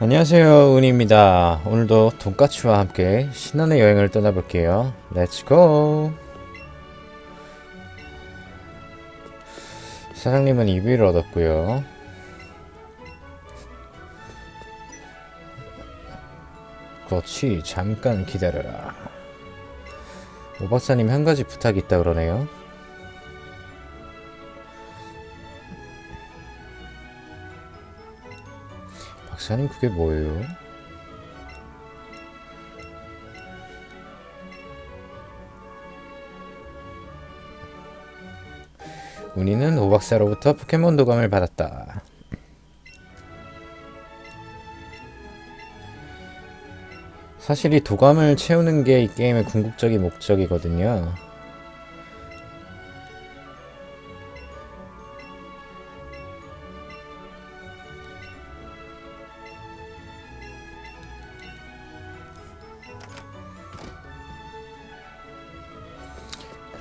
안녕하세요 은입니다. 오늘도 돈까츠와 함께 신나는 여행을 떠나볼게요. 렛츠고 사장님은 2위를 얻었고요. 그렇지 잠깐 기다려라. 오 박사님 한 가지 부탁이 있다 그러네요 박사님 그게 뭐예요? 우리는 오박사로부터 포켓몬 도감을 받았다. 사실 이 도감을 채우는 게 이 게임의 궁극적인 목적이거든요.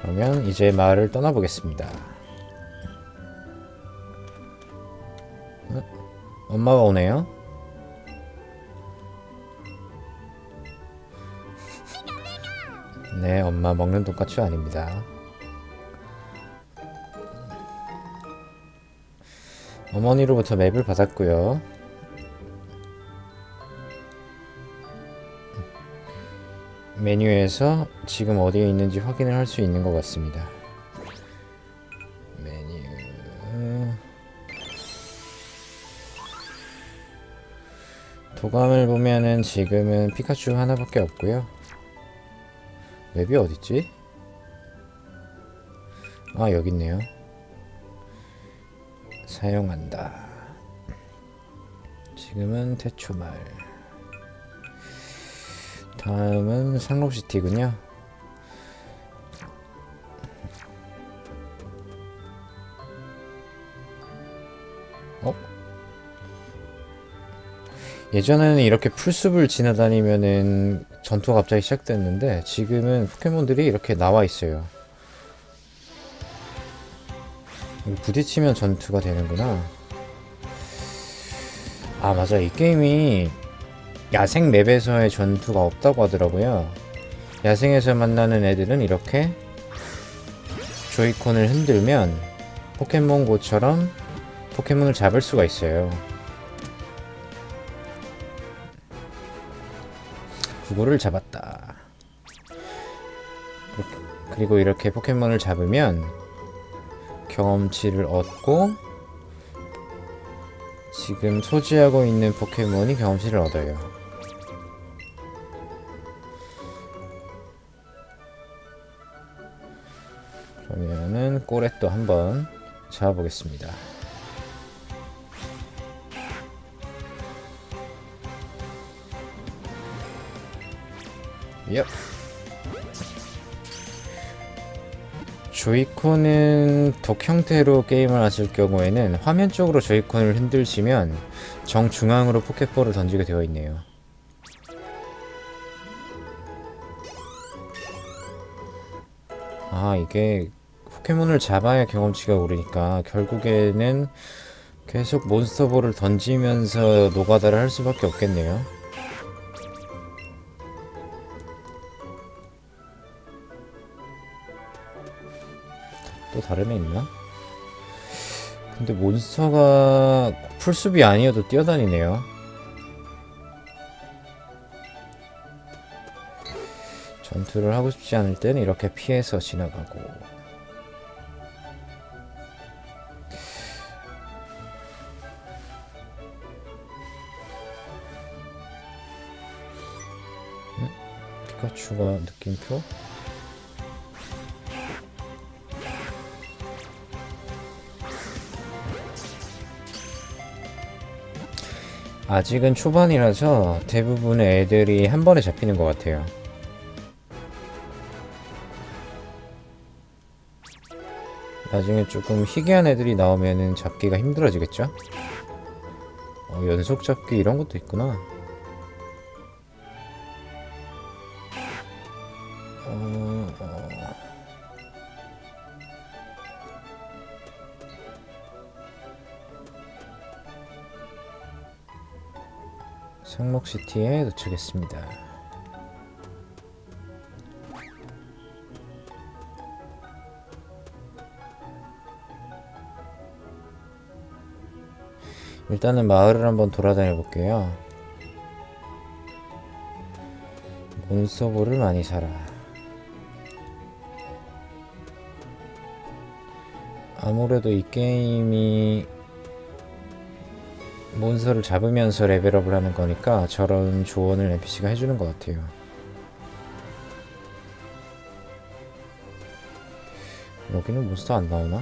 그러면 이제 마을을 떠나보겠습니다. 어? 엄마가 오네요. 네, 엄마 먹는 돈까츠 아닙니다. 어머니로부터 맵을 받았고요. 메뉴에서 지금 어디에 있는지 확인을 할 수 있는 것 같습니다. 메뉴 도감을 보면은 지금은 피카츄 하나밖에 없고요. 맵이 어딨지? 아 여기 있네요. 사용한다. 지금은 태초말. 다음은 상록시티군요. 어? 예전에는 이렇게 풀숲을 지나다니면은 전투가 갑자기 시작됐는데 지금은 포켓몬들이 이렇게 나와 있어요. 부딪히면 전투가 되는구나. 아 맞아 이 게임이 야생 맵에서의 전투가 없다고 하더라고요. 야생에서 만나는 애들은 이렇게 조이콘을 흔들면 포켓몬고처럼 포켓몬을 잡을 수가 있어요. 그거를 잡았다. 그리고 이렇게 포켓몬을 잡으면 경험치를 얻고 지금 소지하고 있는 포켓몬이 경험치를 얻어요. 그러면은 꼬레또 한번 잡아보겠습니다. 얍. 조이콘은 독 형태로 게임을 하실 경우에는 화면 쪽으로 조이콘을 흔들시면 정중앙으로 포켓볼을 던지게 되어 있네요. 아, 이게 포켓몬을 잡아야 경험치가 오르니까 결국에는 계속 몬스터볼을 던지면서 노가다를 할 수밖에 없겠네요. 또 다른 애 있나? 근데 몬스터가 풀숲이 아니어도 뛰어다니네요. 전투를 하고 싶지 않을 때는 이렇게 피해서 지나가고 음? 피카츄가 느낌표? 아직은 초반이라서 대부분의 애들이 한 번에 잡히는 것 같아요. 나중에 조금 희귀한 애들이 나오면은 잡기가 힘들어지겠죠? 어, 연속 잡기 이런 것도 있구나. 시티에 도착했습니다. 일단은 마을을 한번 돌아다녀 볼게요. 몬스터볼을 많이 사라. 아무래도 이 게임이 몬스터를 잡으면서 레벨업을 하는 거니까 저런 조언을 NPC가 해주는 것 같아요. 여기는 몬스터 안 나오나?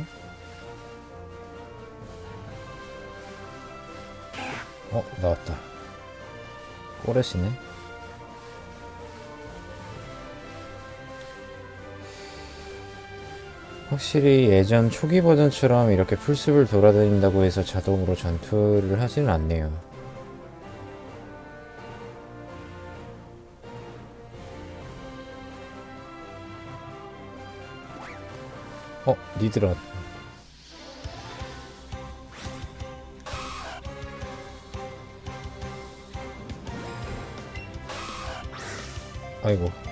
어, 나왔다. 꼬레시네. 확실히 예전 초기 버전처럼 이렇게 풀숲을 돌아다닌다고 해서 자동으로 전투를 하지는 않네요. 어, 니들아. 아이고.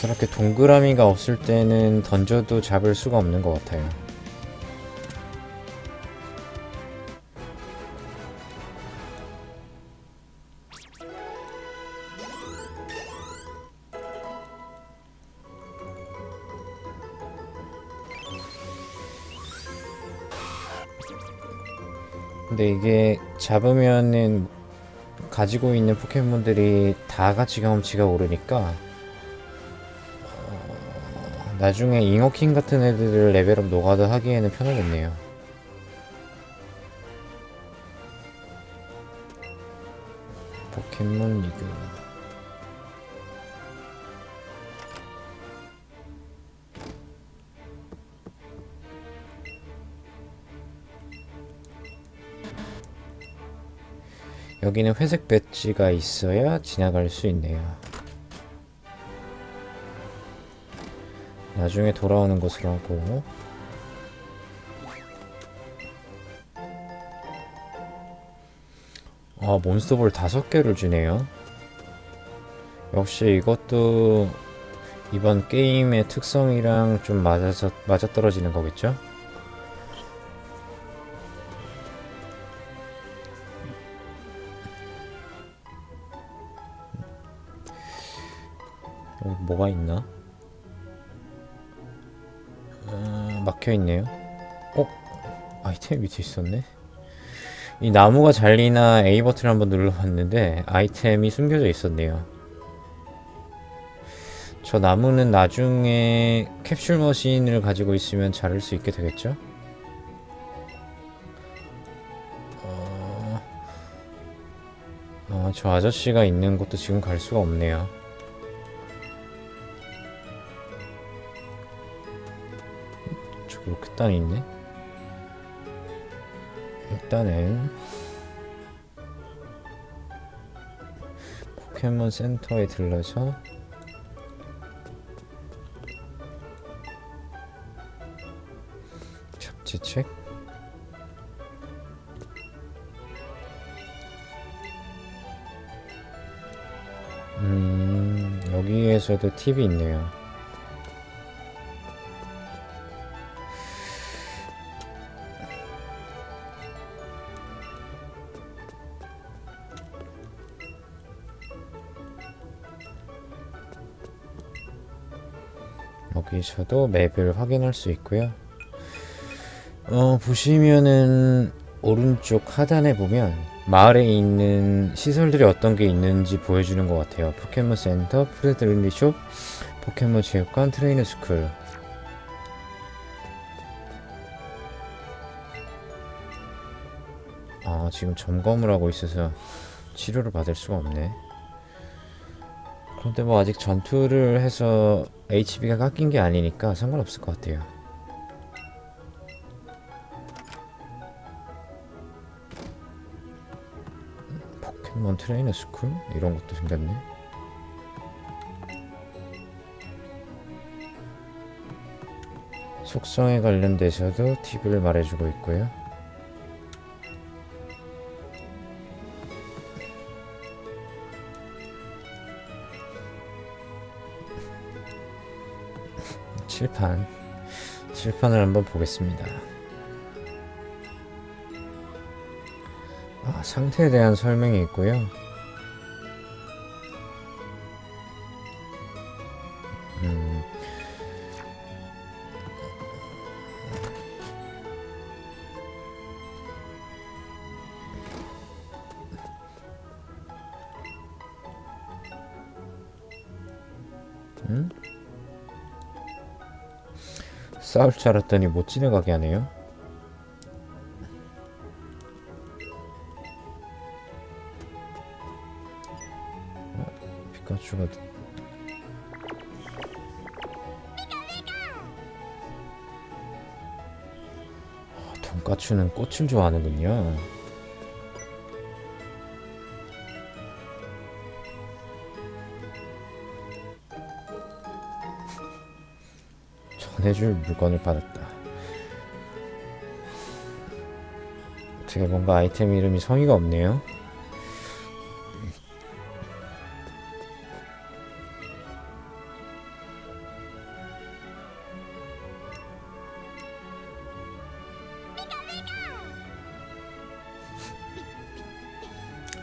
저렇게 동그라미가 없을 때는 던져도 잡을 수가 없는 것 같아요. 근데 이게 잡으면은 가지고 있는 포켓몬들이 다 같이 경험치가 오르니까 나중에 잉어킹 같은 애들을 레벨업 노가다 하기에는 편하겠네요. 포켓몬 리그 여기는 회색 배지가 있어야 지나갈 수 있네요. 나중에 돌아오는 것으로 하고 아 몬스터볼 다섯 개를 주네요 역시 이것도 이번 게임의 특성이랑 좀 맞아서 맞아떨어지는 거겠죠? 여기 뭐가 있나? 어, 막혀 있네요. 어? 아이템 밑에 있었네. 이 나무가 잘리나 A 버튼을 한번 눌러봤는데 아이템이 숨겨져 있었네요. 저 나무는 나중에 캡슐 머신을 가지고 있으면 자를 수 있게 되겠죠? 어... 아, 저 아저씨가 있는 곳도 지금 갈 수가 없네요. 저기 로켓단이 있네. 일단은 포켓몬 센터에 들러서 잡지책 음 여기에서도 팁이 있네요. 여기서도 맵을 확인할 수 있고요. 어, 보시면은 오른쪽 하단에 보면 마을에 있는 시설들이 어떤 게 있는지 보여주는 것 같아요. 포켓몬 센터, 프레드릴리 숍, 포켓몬 체육관, 트레이너 스쿨. 아, 지금 점검을 하고 있어서 치료를 받을 수가 없네. 그런데 뭐 아직 전투를 해서 HB가 깎인 게 아니니까 상관없을 것 같아요. 포켓몬 트레이너 스쿨? 이런 것도 생겼네. 속성에 관련돼서도 팁을 말해주고 있고요. 칠판 칠판을 한번 보겠습니다. 아, 상태에 대한 설명이 있고요. 음, 음? 싸울 줄 알았더니 못 지나가게 하네요. 어, 피카츄가 아, 돈까츠는 꽃을 좋아하는군요. 전해줄 물건을 받았다. 되게 뭔가 아이템 이름이 성의가 없네요.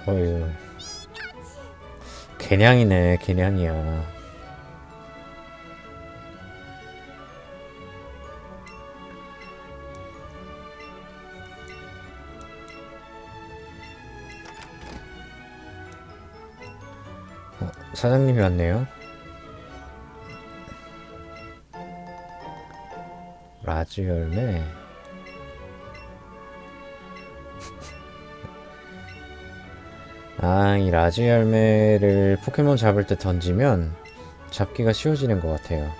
어휴. 개냥이네, 개냥이야. 사장님이 왔네요. 라즈 열매. 아, 이 라즈 열매를 포켓몬 잡을 때 던지면 잡기가 쉬워지는 것 같아요.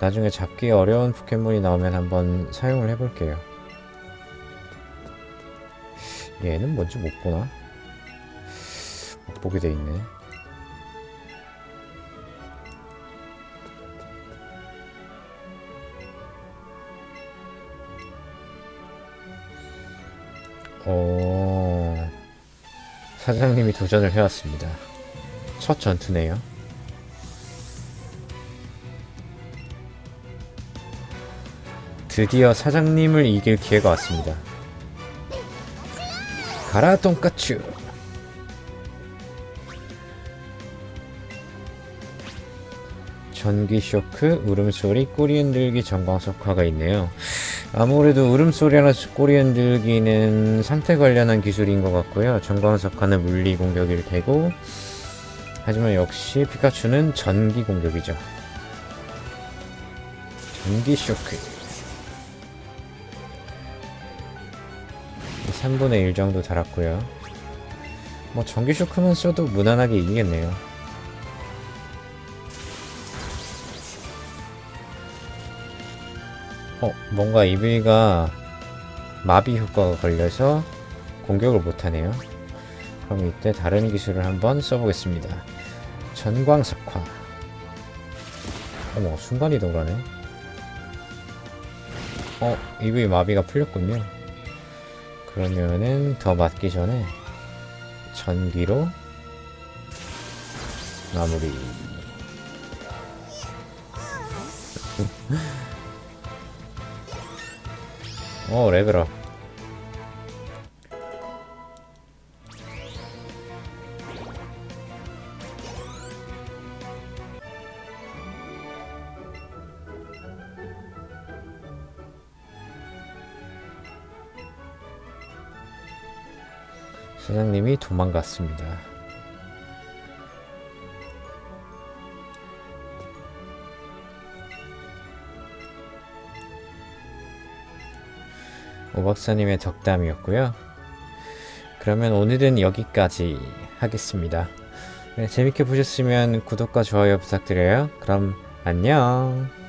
나중에 잡기 어려운 포켓몬이 나오면 한번 사용을 해볼게요. 얘는 뭔지 못 보나? 못 보게 돼 있네. 오, 사장님이 도전을 해왔습니다. 첫 전투네요. 드디어 사장님을 이길 기회가 왔습니다. 가라 돈까츠 전기 쇼크, 울음소리, 꼬리 흔들기, 전광석화가 있네요. 아무래도 울음소리나 꼬리 흔들기는 상태 관련한 기술인 것 같고요. 전광석화는 물리 공격일 테고, 하지만 역시 피카츄는 전기 공격이죠. 전기 쇼크. 3분의 1 정도 달았고요. 뭐 전기 쇼크만 써도 무난하게 이기겠네요. 어, 뭔가 이브이가 마비 효과가 걸려서 공격을 못하네요. 그럼 이때 다른 기술을 한번 써보겠습니다. 전광석화. 어머, 순간이동을 하네. 어, 이브이 마비가 풀렸군요. 그러면은 더 맞기 전에 전기로 마무리. 어 레벨업. 사장님이 도망갔습니다. 오 박사님의 덕담이었고요. 그러면 오늘은 여기까지 하겠습니다. 네, 재밌게 보셨으면 구독과 좋아요 부탁드려요. 그럼 안녕.